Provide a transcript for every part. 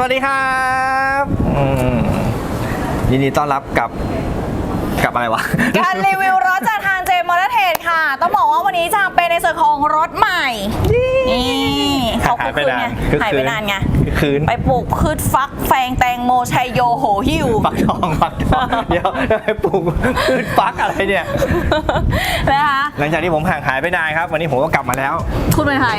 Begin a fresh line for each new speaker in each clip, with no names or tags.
สวัสดีครับอืมยินดีต้อนรับกับกับอะไรวะ
การรีวิวรถจาก ทางเจมอเตอร์เทรดค่ะ ต้องบอกว่าวันนี้จะเป็นในส่วนของรถใหม่ นี่เขา
หายไป
คืน
นาน
ไง
คึก
หาย
คื
ไป
น
นานไง
คึกคืน
ไปปลูกพืชฟักแฟงแตงโมชัยโยโหหิว
ปักทองปักทองเดี๋ยวให้ปลูกพืชปักอะไรเนี่ย
นะคะ
หลังจากที่ผมห่างหายไปนานครับ วันนี้ผมก็กลับมาแล้ว
คุณเป็นใคร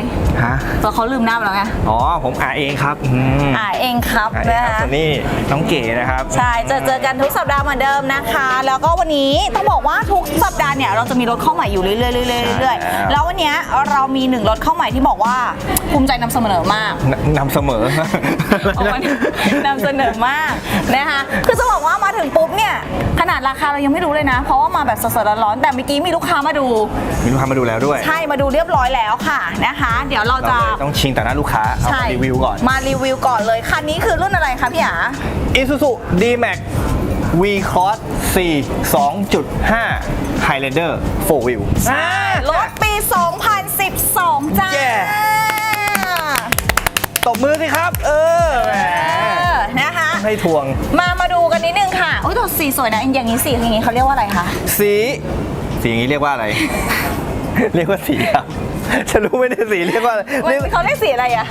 ฮะ
แต่เขาลืมหน้าไปแล้วไง
อ๋อผมอาเองครับอืม
อ่าเองครับ
อาเอง
นะครับคะ
ส่วนนี้น้องเก๋นะครับ
ใช่เจอเจอกันทุกสัปดาห์เหมือนเดิมนะคะ แล้วก็วันนี้ต้องบอกว่าทุกสัปดาห์เนี่ยเราจะมีรถเข้าใหม่อยู่เรื่อยๆเรื่อยๆเรื่อย
ใช่
ๆแล้ววันเนี้ยเรามีหนึ่งรถเข้าใหม่ที่บอกว่าภูมิใจนำเสนอมาก
นนำเสมอ
เอามานำเสนอมากนะคะ คือจะบอกว่ามาถึงปุ๊บเนี่ย ขนาดราคาเรายังไม่รู้เลยนะ เพราะว่ามาแบบสดๆร้อนๆแต่เมื่อกี้มีลูกค้ามาดู
มีลูกค้ามาดูแล้วด้วย
ใช่มาดูเรียบร้อยแล้วค่ะนะคะ เดี๋ยวเรา
เรา
จะ
เลยต้องชิงต่อหน้าลูกค้าเอา
ใช่
มารีวิวก่อน
มารีวิวก่อนเลย คันนี้คือรุ่นอะไรคะพี่หยา
Isuzu D-Max V Cross C 2.5 Highlander 4 Wheel
รถปี 2012 จ้า
แย่ตบมือสิครับ เออแหม
เออ นะคะ
ให้ทวง
มามาดูกันนิดนึงค่ะ อุ้ยตัวสีสวยนะ อย่างนี้สีอย่างนี้เขาเรียกว่าอะไรคะ
สี สีอย่างนี้เรียกว่าอะไร เรียกว่าสีครับจะรู้ไหมเนี่ยสีเรียกว่าอะไรเรียก
เขาเรียกสีอะไรอะ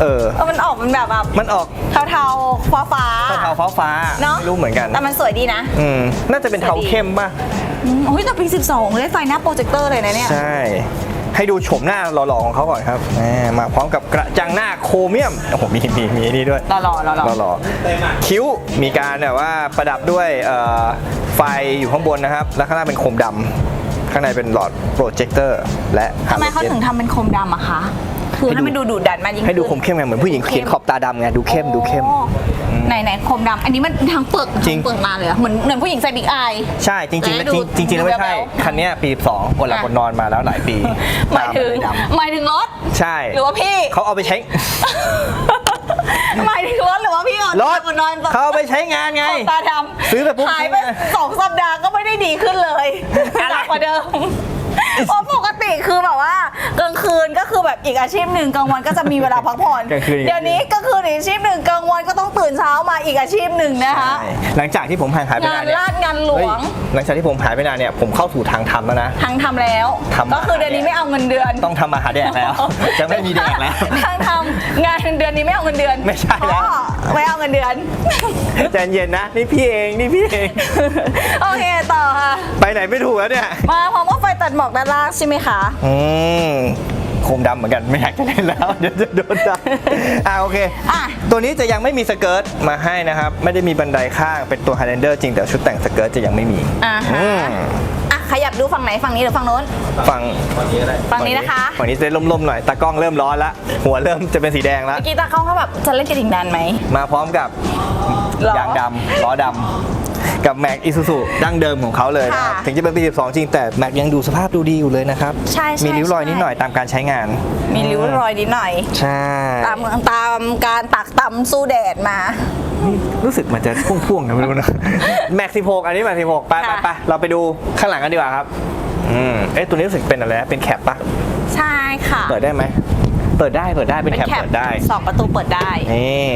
เออ
เออมันออกเป็นแบบแบบ
มันออก
เทาๆฟ้าฟ้าๆ
เทาฟ้าฟ้าๆ
เนาะ
ไม่รู้เหมือนกัน
แต่มันสวยดีนะ
อืมน่าจะเป็นเทาเข้มป่ะ
อืมโอ้ยแต่ปี 12 ได้ไฟหน้าโปรเจคเตอร์เลยนะเนี่ย
ใช่ ให้ดูโฉมหน้าหล่อๆของเขาก่อนครับแหมมาพร้อมกับกระจังหน้าโครเมียมโอ้โหมีมีมีนี่ด้วย
หล่อหล่อหล่อหล่อ
หล่อๆคิ้วมีการแบบว่าประดับด้วยเอ่อไฟอยู่ข้างบนนะครับ แล้วข้างหน้าเป็นโคมดำข้างในเป็นหลอดโปรเจคเตอร์และ
ทำไมเขาถึงทำเป็นโคมดำอะคะ คือให้มันดูดุดันมากยิ่ง
ให้ดูค
ขึ้
ม
น
เข้มไงเหมือนผู้หญิงเขียนขอบตาดำไงดูเข้มดูเข้ม
โอ้ไหนไหนโคมดำอันนี้มันทางเปลือก
จริง
ทางเปลือกมาเลยอะเหมือนเหมือนผู้หญิงใส่บิ๊กอาย
ใช่จริงๆแล้ว
ดู
จริงจริงๆแล้วไม่ใช่
ดูแบ๊วๆ
คันเนี้ยปี2คนหลับ
อะ
คนนอนมาแล้วหลายปี
หมายถึง
ตด
หมายถึงรถำ
ใช่
หรือว่าพี่
เขาเอาไปใช้
หมายถึงรถหรือว่าพี่ออน
รถ
นอน
เขาเอาไปใช้งานไง
ตาดำ
ซื้อไปปุ๊บ
หายไป
ทิ้งเลย
สองสัปดาห์ก็ไม่ได้ดีขึ้นเลย
อะไร
หนักกว่าเดิม เพราะปกติคือแบบว่ากลางคืนก็คือแบบอีกอาชีพหนึ่งกลางวันก็จะมีเวลาพักผ่อน
กลางคืนอีก
เดี๋ยวนี้ก็คืออีกอาชีพหนึ่งกลางวันก็ต้องตื่นเช้ามาอีกอาชีพหนึ่งนะคะ
ใช่หลังจากที่ผมห่างหายไป
งานา
นเนี่ย
ลาดงานหลวง
เฮ้ยหลังจากที่ผมหายไปนานเนี่ยผมเข้าสู่ทางทำแล้วนะ
ทางทำแล้ว
ทำ
ก็คือเดือนนี้ไม่เอาเงินเดือน
ต้องทำมาหาแดกแล้ว จะไม่มีแดกแล้ว
ทางทำงานเดือนนี้ไม่เอาเงินเดือน
ไม่ใช่แล้ว
อ๋อ ไม่เอาเงินเดือน
ใจเย็นนะ นี่พี่เองนี่พี่เอง
โอเคต่อค่ะ
ไปไหนไม่ถูกแล้วเนี่ย
มาพร้อมกับไฟตัดหมอกด้านล่างใช่ไหมคะ
อืมโคมดำเหมือนกันไม่อยากจะเล่นแล้ว เดี๋ยวจะโดนด่าอ่าโอเค
อะ
ตัวนี้จะยังไม่มีสเกิร์ตมาให้นะครับ ไม่ได้มีบันไดข้างเป็นตัว Highlander จริงแต่ชุดแต่งสเกิร์ตจะยังไม่มี
อ่าฮะ
อืม
อะขยับดูฝั่งไหนฝั่งนี้หรือฝั่งโน้น
ฝั่ง
ฝั่งนี้นะคะ
ฝั่งนี้จะล่มๆหน่อยตากล้องเริ่มร้อนละหัวเริ่มจะเป็นสีแดงแล้ว
เมื่อกี้ตาเข้าเขาแบบจะเล่นกระดิ่งนานไหม
มาพร้อมกับ
ล้อยา
งดำล้อดำ กับแม็กอิซูซูดั้งเดิมของเขาเลยนะครับ
ค่ะ
ถึงจะเป็นปี 12 จริงแต่แม็กยังดูสภาพดูดีอยู่เลยนะครับ
ใช่ใช่
มีริ้วรอย
ใช่
นิดหน่อยตามการใช้งาน
มีริ้วรอยนิดหน่อย
ใช่
ตามตามการตักตำสู้แดดมา
รู้สึกมันจะพ่วงๆนะไม่รู้นะแม็ก16อันนี้แม็ก16ไปไป
ค่ะ
ไปเราไปดูข้างหลังกันดีกว่าครับอืมเอ๊ะตัวนี้รู้สึกเป็นอะไรนะเป็นแคปปะ
ใช่ค่ะ
เปิดได้ไหมเปิดได้เปิดได้เป็นแคปเปิดได้
สองประตูเปิดได้
นี่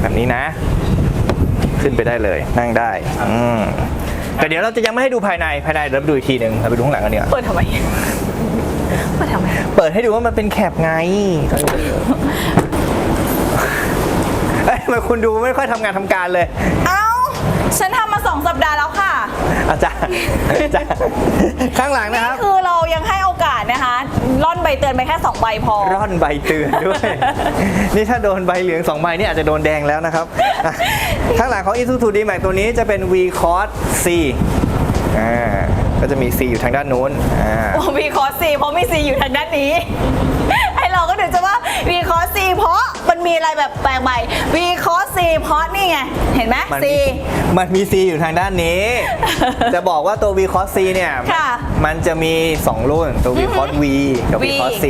แบบนี้นะ ขึ้นไปได้เลย นั่งได้อืมแต่เดี๋ยวเราจะยังไม่ให้ดูภายในภายในเดี๋ยวเราไปดูอีกทีหนึ่งเราไปดูข้างหลังกันดีกว่า
เปิดทำไมเปิดทำไม
เปิดให้ดูว่ามันเป็นแคปไงเอ้ยทำไมคุณดูไม่ค่อยทำงานทำการเลย
เอ้า ฉันทำมาสองสัปดาห์แล้วค่ะ
อาจารย์อาจารย์ข้างหลังนะครับ
คือเรายังให้ ล่อนใบเตือนไปแค่สองใบพอ
ร่อนใบเตือนด้วย นี่ถ้าโดนใบเหลืองสองใบนี่อาจจะโดนแดงแล้วนะครับอะข้างหลังของ Isuzu D-Max ตัวนี้จะเป็น V Cross C อ่าก็จะมี C อยู่ทางด้านนู้นอ่า
วีคอซีเพราะมีซีอยู่ทางด้านนี้ ไอเราก็เดี๋ อะไรแบบแปลกใหม่วีคอซีเพราะนี่ไง เห็นไหม
มัน
ซี
มีมันมี C อยู่ทางด้านนี้ จะบอกว่าตัว V Cross C เนี่ย
ค่ะ
มันจะมี 2 รุ่นตัว V Cross V กับ V Cross C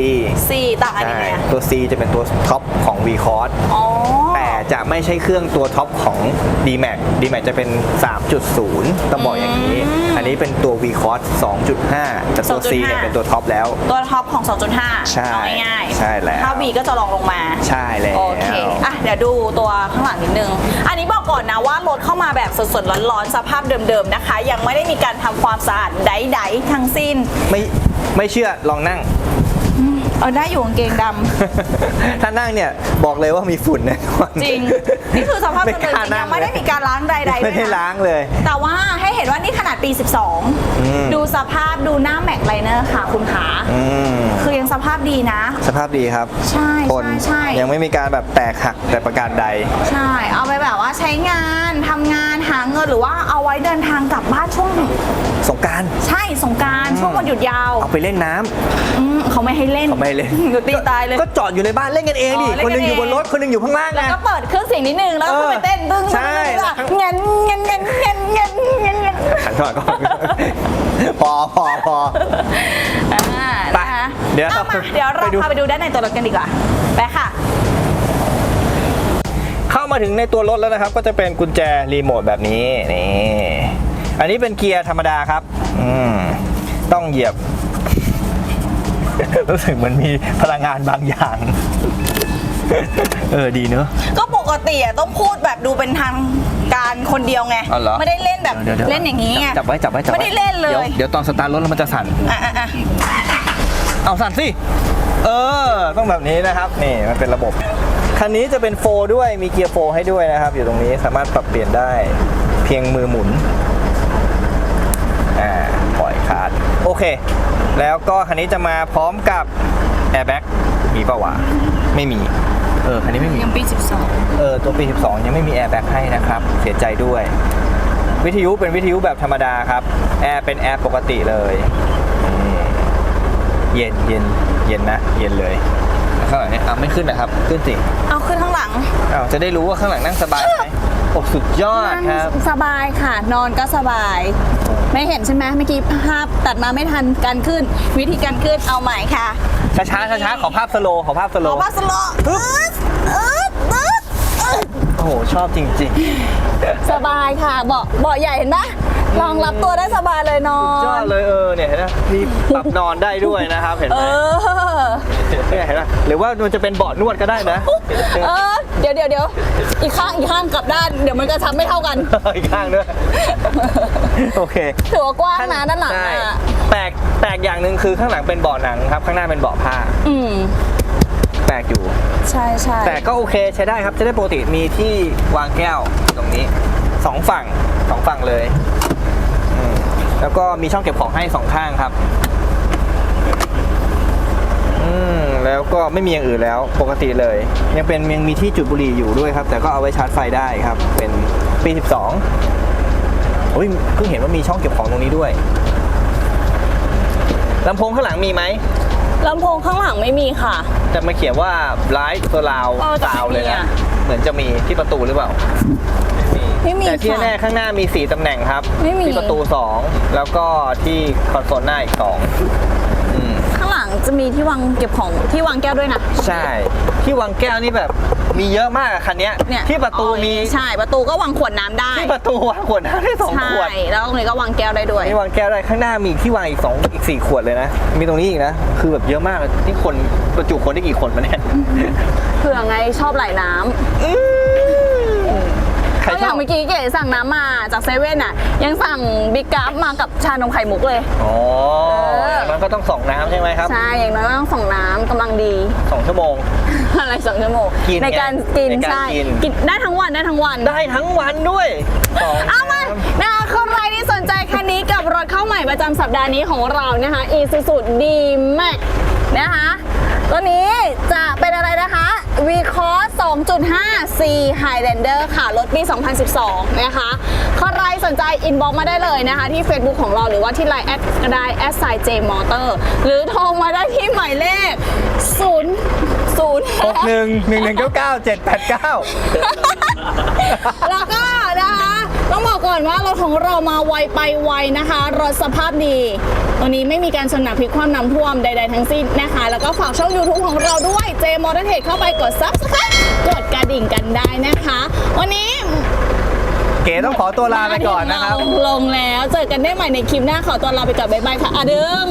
ซีต่างกัน
ใช่
ยังไงอะ
ตัว C จะเป็นตัวท็อปของ V Cross
อ๋อ
แต่ จะไม่ใช่เครื่องตัวท็อปของ D-Max D-Max จะเป็น 3.0 ต้องบอกอย่างนี้ อันนี้เป็นตัว V-Cross 2.5 แต่ตัว C เนี่ย
2.5
เป็นตัวท็อปแล้ว
ตัวท็อปของ 2.5
ใช่
เอาง่ายๆ
ใช่แล้ว
ถ้า V ก็จะลองลงมา
ใช่แล้ว
โอเคอะเดี๋ยวดูตัวข้างหลังนิดนึง อันนี้บอกก่อนนะว่ารถเข้ามาแบบสดๆร้อนๆสภาพเดิมๆนะคะ ยังไม่ได้มีการทำความสะอาดใดๆทั้งสิ้น
ไม่ไม่เชื่อลองนั่ง
เอาได้อยู่กางเกงด
ถ้านั่งเนี่ยบอกเลยว่ามีฝุ่นแน่นอนำ
จริง นี่คือสภาพ
ไม่
เดิม
กล้า
ๆจริง
นั่
ยังงไม่ได้
เลย
มีการล้างใดๆ
ไม่
ด้
ได้
วยนะ
ล้างเลย
แต่ว่าให้เห็นว่านี่ขนาดปี12 ดูสภาพดูหน้าแม็กไลเนอร์ค่ะคุณขา
อืม
คือยังส ภาพดีนะ
สภาพดีครับ
ใช่
ทน
ใช่ใช่
ยังไม่มีการแบบแตกหักแต่ประการใด
ใช่ เอาไปแบบว่าใช้งานทำงานหาเงินหรือว่าเอาไว้เดินทางกลับบ้านช่วง
สงกราร
ใช่สงกรารช่วงวันหยุดยาว
เอาไปเล่นน้ำ
อืมเขาไม่ให้เล่น
เขาไม่ให้เล่น
หนูตีตายเลย
ก็จอดอยู่ในบ้านเล่นกันเองดิ
อ๋อเล่น
คนหนึง
กัน
อยู่บน
เอง
รถ คนหนึงอยู่ข้างล่างไง
แล้วก็เปิดเครื่องเสียงนิดนึงแล้วก็
เออ
ไปเต้นตึ้ง
ใช่
เงินเงินเงินเงินเงินเงินเงิน
ขันถอดก่อน พอพอพอ
อ่า
ไป
นะคะ
เดี๋ยว
อามาเดี๋ยวเรา
ไปดู
พาไปดูด้านในตัวรถกันดีกว่า ไปค่ะ
เข้ามาถึงในตัวรถแล้วนะครับ ก็จะเป็นกุญแจรีโมทแบบนี้นี่อันนี้เป็นเกียร์ธรรมดาครับ อืมต้องเหยียบ รู้สึกเหมือนมีพลังงานบางอย่าง เออดีเนอะ
ก็ปกติอะต้องพูดแบบดูเป็นทางการคนเดียวไง
อ๋อเหรอ
ไม่ได้เล่นแบบ
ดี๋วดี๋ว
เล่นอย่างนี้ไง
จับไว้จับไว้จับไว้
ไม่ได้เล่นเลย
ดี๋วเดี๋ยวตอนสตาร์ทรถแล้วมันจะสั่น
อะอะอะ
เอาสั่นสิ เออ ต้องแบบนี้นะครับ นี่มันเป็นระบบ คันนี้จะเป็นโฟร์ด้วย มีเกียร์โฟร์ให้ด้วยนะครับ อยู่ตรงนี้สามารถปรับเปลี่ยนได้ เพียงมือหมุน อ่า ปล่อยคาร์ดโอเค แล้วก็คันนี้จะมาพร้อมกับแอร์แบ็กมีปะวะ ไม่มี เออ คันนี้ไม่มี
ยังปี 12
เออ ตัวปี 12 ยังไม่มีแอร์แบ็กให้นะครับ เสียใจด้วย วิทยุเป็นวิทยุแบบธรรมดาครับ แอร์เป็นแอร์ปกติเลยนี่ เย็นเย็นเย็นนะ เย็นเลยแล้วข้างหลังเนี่ยอะไม่ขึ้นนะครับ ขึ้นสิ
เอาขึ้นข้างหลัง
อ้าวจะได้รู้ว่าข้างหลังนั่งสบายไหมโอ้สุดยอดครับ
สบายค่ะ นอนก็สบาย ไม่เห็นใช่ไหมเมื่อกี้ภาพตัดมาไม่ทันการขึ้น วิธีการขึ้นเอาใหม่ค่ะ
ช้าช้าช้าช้าๆขอภาพสโลว์ขอภาพสโล
เอา
ว์
ว่าสโลว์อึดอึดอึดอึด
โอ้โห ชอบจริง
สบายค่ะเบาะเบาะใหญ่เห็นปะรองรับตัวได้สบายเลยนอ
ๆยอด
น
เลยเออเนี่ยเห็นไหมมีปรับนอนได้ด้วยนะครับเห็น
เอ
ไหม
อ
เนี่ยเห็นไหมหรือว่ามันจะเป็นเบาะนวดก็ได้นะ
เออ เดี๋ยวเดี๋ยวเดี๋ยวอีกข้างอีกข้างกลับด้าน เดี๋ยวมันกระชับไม่เท่ากัน
อีกข้างด้วยโอเค
ถือว่ากว้างนะด้านหลัง
ใช่
อะ
แปลกแปลกอย่างหนึ่งคือข้างหลังเป็นเบาะหนังครับ ข้างหน้าเป็นเบาะผ้า
อืม
แปลกอยู่
ใช่ใช่
แต่ก็โอเคใช้ได้ครับจะได้ปกติมีที่วางแก้วตรงนี้สองฝั่งสองฝั่งเลยอืมแล้วก็มีช่องเก็บของให้สองข้างครับอืมแล้วก็ไม่มีอย่างอื่นแล้วปกติเลย ยังเป็นยังมีที่จุดบุหรี่อยู่ด้วยครับ แต่ก็เอาไว้ชาร์จไฟได้ครับ เป็นปี 12โอ้ยเพิ่งเห็นว่ามีช่องเก็บของตรงนี้ด้วยลำโพงข้างหลังมีไหม
ลำโพงข้างหลังไม่มีค่ะ
แต่มาเขียนว่าไลฟ์ตัวลาว
เออแต่
ซาวเลย
ไม่มี
นะ
อะ
เหมือนจะมีที่ประตูหรือเปล่า
ไม่มี
แต่ที่
ค่ะ
แน่ข้างหน้ามี 4 ตำแหน่งครับ
ไม่มี
ที่ประตู 2 แล้วก็ที่คอนโซลหน้าอีก2อืม
ข้างหลังจะมีที่วางเก็บของที่วางแก้วด้วยนะ
ใช่ ที่วางแก้วนี่แบบมีเยอะมากอะคันเนี้ย
เนี่ย
ที่ประตู
อ๋อ
มี
ใช่ประตูก็วางขวดน้ำได้
ที่ประตูวางขวดน้ำได้สอง
ใช่
ขวด
แล้วตรงนี้ก็วางแก้วได้ด้วย
นี่วางแก้วได้ข้างหน้ามีอีกที่วางอีกสองอีกสี่ขวดเลยนะ มีตรงนี้อีกนะ คือแบบเยอะมากเลยนี่คนประจุคนได้กี่คนมาเนี่ย
เผื่อไงชอบไหลน้ำ
ใค ร
ก็อ
ช
ย่า
อบ
งเมื่อกี้เก๋สั่งน้ำมาจากเซเว่นอะ ยังสั่งบิ๊กกราฟมากับชานมไข่มุกเลย
อ๋อ
เออ
มันก็ต้องส่องน้ำใช่ไหมครับ
ใช่อย่างน้อยก็ต้องส่งน้ำกำลังดี
สองชั่วโมง
อะไรสองชั่วโมง
กินไง
ในการกิน
ในการ
ใช่
กิน
กินได้ทั้งวันได้ทั้งวัน
ได้ทั้งวันด้วยสอง
เอามา
น้ำ
นะคะใครที่สนใจคันนี้กับรถเข้าใหม่ประจำสัปดาห์นี้ของเรานะคะ Isuzu D-Max นะคะ ตัวนี้จะเป็นอะไรนะคะ v c o s 2.5 C Highlander ค่ะ รถปี 2012 นะคะ ใครสนใจอินบ็อกมาได้เลยนะคะ ที่ Facebook ของเราหรือว่าที่ Line แอดก็ได้ s i j motor หรือโทรมาได้ที่หมายเลข 0 0
หกหนึ่งหนึ่งหนึ่งเก้าเก้าเจ็ดแปดเก้า
แล้วก็นะคะต้องบอกก่อนว่ารถของเรามาไวไปไวนะคะ รถสภาพดีตัวนี้ไม่มีการชนหนักพลิกความน้ำท่วมใด ๆ ทั้งสิ้นนะคะ แล้วก็ฝากช่อง YouTube ของเราด้วย J Motor Tech เข้าไปกด Subscribe กดกระดิ่งกันได้นะคะ วันนี้เก๋
ต้องขอตัวลาไปก่อนนะครับ
ลงแล้วเจอกันได้ใหม่ในคลิปหน้าขอตัวลาไปก่อนบ๊ายบายค่ะอะดึง